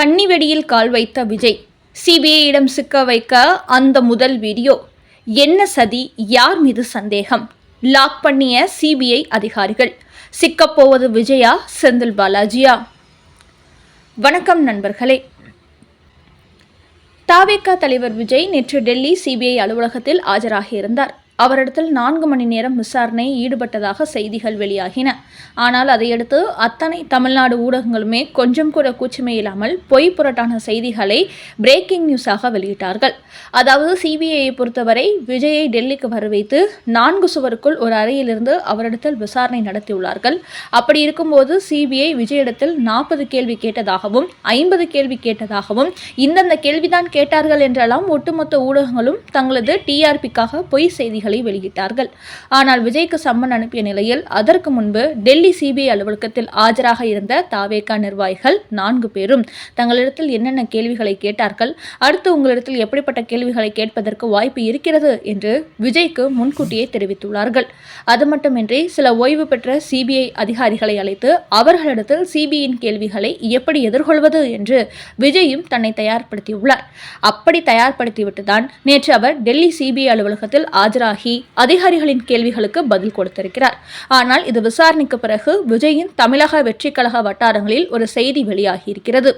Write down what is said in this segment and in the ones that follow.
கன்னி வெடியில் கால் வைத்த விஜய் சிபிஐயிடம் சிக்க வைக்க அந்த முதல் வீடியோ. என்ன சதி? யார் மீது சந்தேகம்? லாக் பண்ணிய சிபிஐ அதிகாரிகள். சிக்கப்போவது விஜயா செந்தில் பாலாஜியா? வணக்கம் நண்பர்களே. தாவேக்கா தலைவர் விஜய் நேற்று டெல்லி சிபிஐ அலுவலகத்தில் ஆஜராகியிருந்தார் அவரிடத்தில் நான்கு மணி நேரம் விசாரணையில் ஈடுபட்டதாக செய்திகள் வெளியாகின. ஆனால் அதையடுத்து அத்தனை தமிழ்நாடு ஊடகங்களுமே கொஞ்சம் கூட கூச்சமே இல்லாமல் பொய் புரட்டான செய்திகளை பிரேக்கிங் நியூஸாக வெளியிட்டார்கள். அதாவது சிபிஐயை பொறுத்தவரை விஜயை டெல்லிக்கு வர வைத்து நான்கு சுவருக்குள் ஒரு அறையிலிருந்து அவரிடத்தில் விசாரணை நடத்தியுள்ளார்கள். அப்படி இருக்கும்போது சிபிஐ விஜயிடத்தில் நாற்பது கேள்வி கேட்டதாகவும் ஐம்பது கேள்வி கேட்டதாகவும் இந்தந்த கேள்விதான் கேட்டார்கள் என்றெல்லாம் ஒட்டுமொத்த ஊடகங்களும் தங்களது டிஆர்பிக்காக பொய் செய்திகள் வெளியிட்டார்கள். ஆனால் விஜய்க்கு சம்மன் அனுப்பிய நிலையில் அதற்கு முன்பு டெல்லி சிபிஐ அலுவலகத்தில் ஆஜராக இருந்த தாவேகா நிர்வாகிகள் நான்கு பேரும் தங்களிடத்தில் என்னென்ன கேள்விகளை கேட்டார்கள் அடுத்து உங்களிடத்தில் எப்படிப்பட்ட கேள்விகளை கேட்பதற்கு வாய்ப்பு இருக்கிறது என்று விஜய்க்கு முன்கூட்டியே தெரிவித்துள்ளார்கள். அது மட்டுமின்றி சில ஓய்வு பெற்ற சிபிஐ அதிகாரிகளை அழைத்து அவர்களிடத்தில் சிபிஐயின் கேள்விகளை எப்படி எதிர்கொள்வது என்று விஜயும் தன்னை தயார்படுத்தியுள்ளார். அப்படி தயார்படுத்திவிட்டு தான் நேற்று அவர் டெல்லி சிபிஐ அலுவலகத்தில் ஆஜராகி அதிகாரிகளின் கேள்விகளுக்கு பதில் கொடுத்திருக்கிறார். ஆனால் இது விசாரணைக்கு பிறகு விஜயின் தமிழக வெற்றி கழக வட்டாரங்களில் ஒரு செய்தி வெளியாகியிருக்கிறது.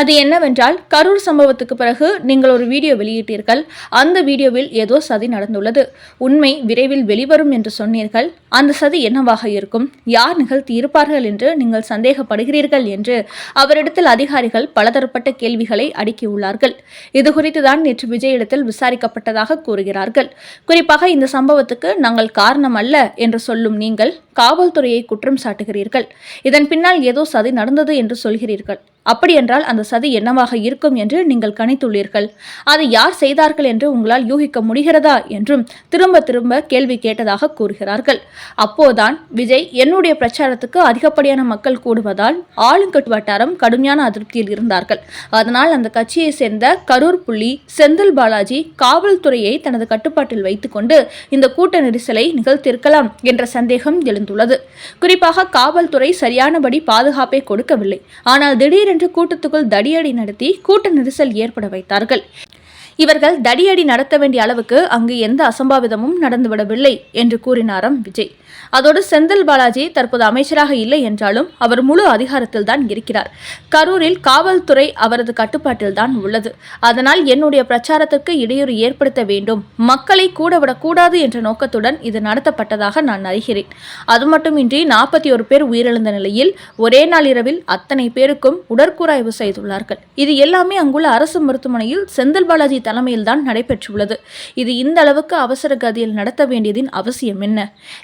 அது என்னவென்றால் கரூர் சம்பவத்துக்கு பிறகு நீங்கள் ஒரு வீடியோ வெளியிட்டீர்கள். அந்த வீடியோவில் ஏதோ சதி நடந்துள்ளது. உண்மை விரைவில் வெளிவரும் என்று சொன்னீர்கள். அந்த சதி என்னவாக இருக்கும்? யார் நிகழ்த்தி இருப்பார்கள் என்று நீங்கள் சந்தேகப்படுகிறீர்கள் என்று அவரிடத்தில் அதிகாரிகள் பலதரப்பட்ட கேள்விகளை அடுக்கியுள்ளார்கள் இது குறித்துதான் நேற்று விஜயிடத்தில் விசாரிக்கப்பட்டதாக கூறுகிறார்கள். குறிப்பாக இந்த சம்பவத்துக்கு நாங்கள் காரணம் அல்ல என்று சொல்லும் நீங்கள் காவல்துறையை குற்றம் சாட்டுகிறீர்கள். இதன் பின்னால் ஏதோ சதி நடந்தது என்று சொல்கிறீர்கள். அப்படியென்றால் அந்த சதி என்னவாக இருக்கும் என்று நீங்கள் கணித்துள்ளீர்கள். அதை யார் செய்தார்கள் என்று உங்களால் யூகிக்க முடிகிறதா? என்றும் திரும்ப திரும்ப கேள்வி கேட்டதாக கூறுகிறார்கள். அப்போதான் விஜய் என்னுடைய பிரச்சாரத்துக்கு அதிகப்படியான மக்கள் கூடுவதால் ஆளுங்கட்டு வட்டாரம் கடுமையான அதிருப்தியில் இருந்தார்கள். அதனால் அந்த கட்சியை சேர்ந்த கரூர் புள்ளி செந்தில் பாலாஜி காவல்துறையை தனது கட்டுப்பாட்டில் வைத்துக்கொண்டு இந்த கூட்ட நெரிசலை நிகழ்த்தியிருக்கலாம் என்ற சந்தேகம் எழுந்துள்ளது. குறிப்பாக காவல்துறை சரியானபடி பாதுகாப்பை கொடுக்கவில்லை. ஆனால் திடீரென்று கூட்டத்துக்குள் தடியடி நடத்தி கூட்ட நெரிசல் ஏற்பட வைத்தார்கள். இவர்கள் தடியடி நடத்த வேண்டிய அளவுக்கு அங்கு எந்த அசம்பாவிதமும் நடந்துவிடவில்லை என்று கூறினாராம் விஜய். அதோடு செந்தில் பாலாஜி தற்போது அமைச்சராக இல்லை என்றாலும் அவர் முழு அதிகாரத்தில் தான் இருக்கிறார். கரூரில் காவல்துறை அவரது கட்டுப்பாட்டில் தான் உள்ளது. அதனால் என்னுடைய பிரச்சாரத்திற்கு இடையூறு ஏற்படுத்த வேண்டும். மக்களை கூட விடக்கூடாது என்ற நோக்கத்துடன் இது நடத்தப்பட்டதாக நான் அறிகிறேன். அது மட்டுமின்றி நாற்பத்தி ஒரு பேர் உயிரிழந்த நிலையில் ஒரே நாள் இரவில் அத்தனை பேருக்கும் உடற்கூராய்வு செய்துள்ளார்கள். இது எல்லாமே அங்குள்ள அரசு மருத்துவமனையில் செந்தில் பாலாஜி தலைமையில் தான் நடைபெற்றுள்ளது. இது இந்த அளவுக்கு அவசர கதியில் நடத்த வேண்டியதின் அவசியம் என்ன?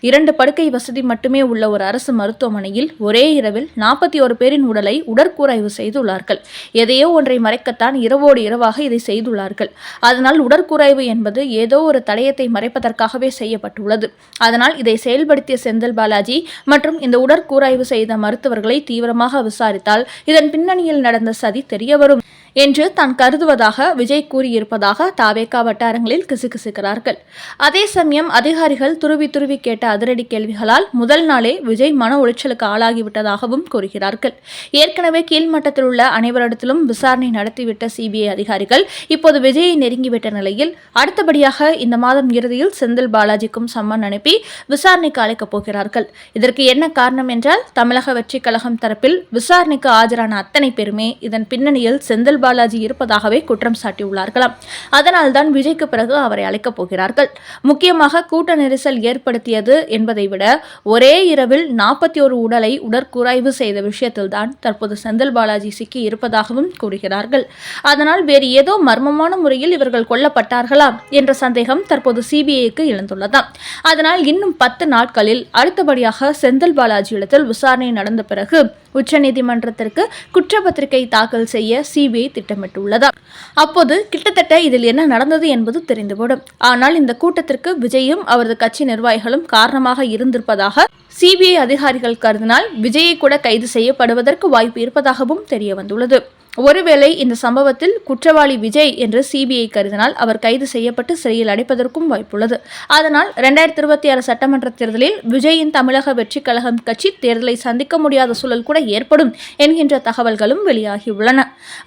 இரண்டு படுக்கை வசதி மட்டுமே உள்ள ஒரு அரசு மருத்துவமனையில் ஒரே இரவில் நாற்பத்தி ஒரு பேரின் உடலை உடற்கூராய்வு செய்துள்ளார்கள். எதையோ ஒன்றை மறைக்கத்தான் இரவோடு இரவாக இதை செய்துள்ளார்கள். அதனால் உடற்கூராய்வு என்பது ஏதோ ஒரு தடயத்தை மறைப்பதற்காகவே செய்யப்பட்டுள்ளது. அதனால் இதை செயல்படுத்திய செந்தில் பாலாஜி மற்றும் இந்த உடற்கூராய்வு செய்த மருத்துவர்களை தீவிரமாக விசாரித்தால் இதன் பின்னணியில் நடந்த சதி தெரியவரும். என்று தான் கருதுவதாக விஜய் கூறியிருப்பதாக தாவேகா வட்டாரங்களில் கிசுகிசுக்கிறார்கள். அதே சமயம் அதிகாரிகள் துருவி துருவி கேட்ட அதிரடி கேள்விகளால் முதல் நாளே விஜய் மன உளைச்சலுக்கு ஆளாகிவிட்டதாகவும் கூறுகிறார்கள். ஏற்கனவே கீழ்மட்டத்தில் உள்ள அனைவரிடத்திலும் விசாரணை நடத்திவிட்ட சிபிஐ அதிகாரிகள் இப்போது விஜயை நெருங்கிவிட்ட நிலையில் அடுத்தபடியாக இந்த மாதம் இறுதியில் செந்தில் பாலாஜிக்கும் சம்மன் அனுப்பி விசாரணைக்கு அழைக்கப் போகிறார்கள். இதற்கு என்ன காரணம் என்றால் தமிழக வெற்றி கழகம் தரப்பில் விசாரணைக்கு ஆஜரான அத்தனை பேருமே இதன் பின்னணியில் செந்தில் பாலாஜி இருப்பதாகவே குற்றம் சாட்டியுள்ளார்களாம். அதனால்தான் விஜய்க்கு பிறகு அவரை அழைக்கப் போகிறார்கள். முக்கியமாக கூட்ட நெரிசல் ஏற்படுத்தியது என்பதை விட ஒரே இரவில் நாற்பத்தி ஒரு உடலை உடற்குறைவு செய்த விஷயத்தில்தான் தற்போது செந்தில் பாலாஜி சிக்கி இருப்பதாகவும் கூறுகிறார்கள். அதனால் வேறு ஏதோ மர்மமான முறையில் இவர்கள் கொல்லப்பட்டார்களா என்ற சந்தேகம் தற்போது சிபிஐக்கு எழுந்துள்ளதாம். அதனால் இன்னும் பத்து நாட்களில் அடுத்தபடியாக செந்தில் பாலாஜியிடத்தில் விசாரணை நடந்த பிறகு உச்சநீதிமன்றத்திற்கு குற்றப்பத்திரிகை தாக்கல் செய்ய சிபிஐ திட்டமிட்டுள்ளதா. அப்போது கிட்டத்தட்ட இதில் என்ன நடந்தது என்பது தெரிந்துவிடும். ஆனால் இந்த கூட்டத்திற்கு விஜயும் அவரது கட்சி நிர்வாகிகளும் காரணமாக இருந்திருப்பதாக சிபிஐ அதிகாரிகள் கருதினால் விஜயை கூட கைது செய்யப்படுவதற்கு வாய்ப்பு இருப்பதாகவும் தெரிய வந்துள்ளது ஒருவேளை இந்த சம்பவத்தில் குற்றவாளி விஜய் என்று சிபிஐ கருதினால் அவர் கைது செய்யப்பட்டு சிறையில் அடைப்பதற்கும் வாய்ப்புள்ளது. அதனால் இரண்டாயிரத்தி இருபத்தி ஆறு சட்டமன்ற தேர்தலில் விஜயின் தமிழக வெற்றி கழகம் கட்சி தேர்தலை சந்திக்க முடியாத சூழல் கூட ஏற்படும் என்கின்ற தகவல்களும் வெளியாகியுள்ளன.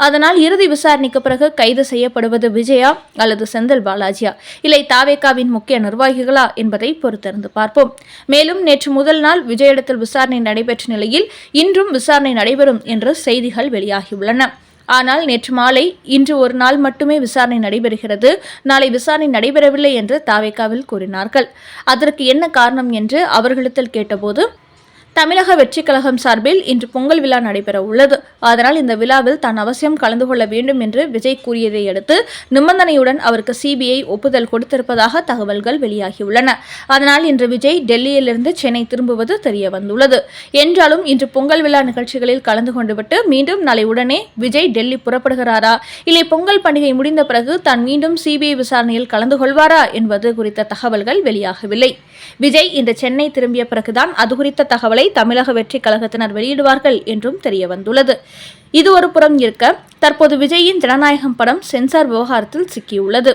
அதனால் இறுதி விசாரணைக்கு பிறகு கைது செய்யப்படுவது விஜயா அல்லது செந்தில் பாலாஜியா? இல்லை தாவேகாவின் முக்கிய நிர்வாகிகளா என்பதை பொறுத்திருந்து பார்ப்போம். மேலும் நேற்று முதல் நாள் விஜயிடத்தில் விசாரணை நடைபெற்ற நிலையில் இன்றும் விசாரணை நடைபெறும் என்று செய்திகள் வெளியாகியுள்ளன. ஆனால் நேற்று மாலை இன்று ஒரு நாள் மட்டுமே விசாரணை நடைபெறுகிறது. நாளை விசாரணை நடைபெறவில்லை என்று தாவேக்காவில் கூறினார்கள். அதற்கு என்ன காரணம் என்று அவர்களிடத்தில் கேட்டபோது தமிழக வெற்றி கழகம் சார்பில் இன்று பொங்கல் விழா நடைபெற உள்ளது. அதனால் இந்த விழாவில் தான் அவசியம் கலந்து கொள்ள வேண்டும் என்று விஜய் கூறியதை அடுத்து நிபந்தனையுடன் அவருக்கு சிபிஐ ஒப்புதல் கொடுத்திருப்பதாக தகவல்கள் வெளியாகியுள்ளன. அதனால் இன்று விஜய் டெல்லியிலிருந்து சென்னை திரும்புவது தெரிய வந்துள்ளது. என்றாலும் இன்று பொங்கல் விழா நிகழ்ச்சிகளில் கலந்து கொண்டுவிட்டு மீண்டும் நாளை உடனே விஜய் டெல்லி புறப்படுகிறாரா? இல்லை பொங்கல் பண்டிகை முடிந்த பிறகு தான் மீண்டும் சிபிஐ விசாரணையில் கலந்து கொள்வாரா என்பது குறித்த தகவல்கள் வெளியாகவில்லை. விஜய் இன்று சென்னை திரும்பிய பிறகுதான் அது குறித்த தகவலை தமிழக வெற்றி கழகத்தினர் வெளியிடுவார்கள் என்றும் தெரிய வந்துள்ளது இது ஒரு புறம் இருக்க தற்போது விஜயின் ஜனநாயகம் படம் சென்சார் விவகாரத்தில் சிக்கியுள்ளது.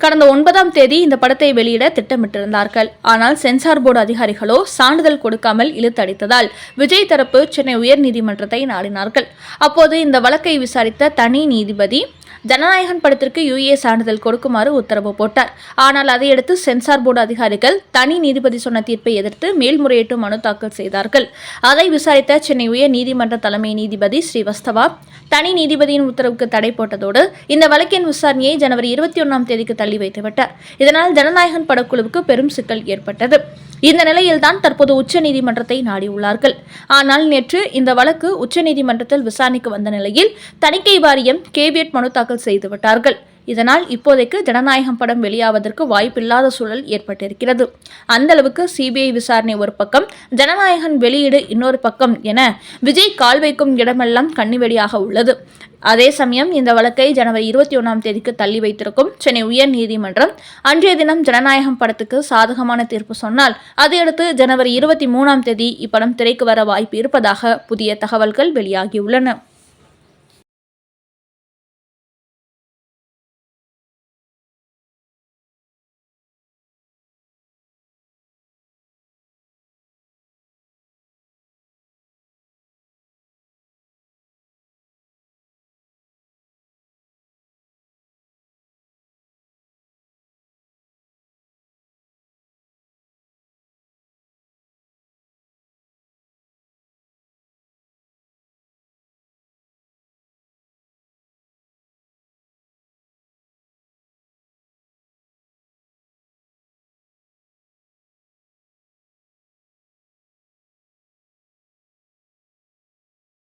கடந்த ஒன்பதாம் தேதி இந்த படத்தை வெளியிட திட்டமிட்டிருந்தார்கள். ஆனால் சென்சார் போர்டு அதிகாரிகளோ சான்றிதழ் கொடுக்காமல் இழுத்தடித்ததால் விஜய் தரப்பு சென்னை உயர்நீதிமன்றத்தை நாடினார்கள். அப்போது இந்த வழக்கை விசாரித்த தனி நீதிபதி ஜனநாயகன் படத்திற்கு யுஏ சான்றிதழ் கொடுக்குமாறு உத்தரவு போட்டார். ஆனால் அதையடுத்து சென்சார் போர்டு அதிகாரிகள் தனி நீதிபதி சொன்ன தீர்ப்பை எதிர்த்து மேல்முறையீட்டு மனு தாக்கல் செய்தார்கள். அதை விசாரித்த சென்னை உயர் நீதிமன்ற தலைமை நீதிபதி ஸ்ரீவஸ்தவா தனி நீதிபதியின் உத்தரவுக்கு தடை போட்டதோடு இந்த வழக்கின் விசாரணையை ஜனவரி இருபத்தி ஒன்றாம் தேதிக்கு தள்ளி வைத்துவிட்டார். இதனால் ஜனநாயகன் படக்குழுவுக்கு பெரும் சிக்கல் ஏற்பட்டது. இந்த நிலையில்தான் தற்போது உச்சநீதிமன்றத்தை நாடியுள்ளார்கள். ஆனால் நேற்று இந்த வழக்கு உச்சநீதிமன்றத்தில் விசாரணைக்கு வந்த நிலையில் தணிக்கை வாரியம் கேவியட் மனு தாக்கல் செய்துவிட்டார்கள் இதனால் இப்போதைக்கு ஜனநாயகம் படம் வெளியாவதற்கு வாய்ப்பில்லாத சூழல் ஏற்பட்டிருக்கிறது. அந்த அளவுக்கு சிபிஐ விசாரணை ஒரு பக்கம் ஜனநாயகன் வெளியீடு இன்னொரு பக்கம் என விஜய் கால் வைக்கும் இடமெல்லாம் கண்ணிவெடியாக உள்ளது. அதே சமயம் இந்த வழக்கை ஜனவரி இருபத்தி ஒன்றாம் தேதிக்கு தள்ளி வைத்திருக்கும் சென்னை உயர் நீதிமன்றம் அன்றைய தினம் ஜனநாயகம் படத்துக்கு சாதகமான தீர்ப்பு சொன்னால் அதையடுத்து ஜனவரி இருபத்தி மூணாம் தேதி இப்படம் திரைக்கு வர வாய்ப்பு இருப்பதாக புதிய தகவல்கள் வெளியாகியுள்ளன.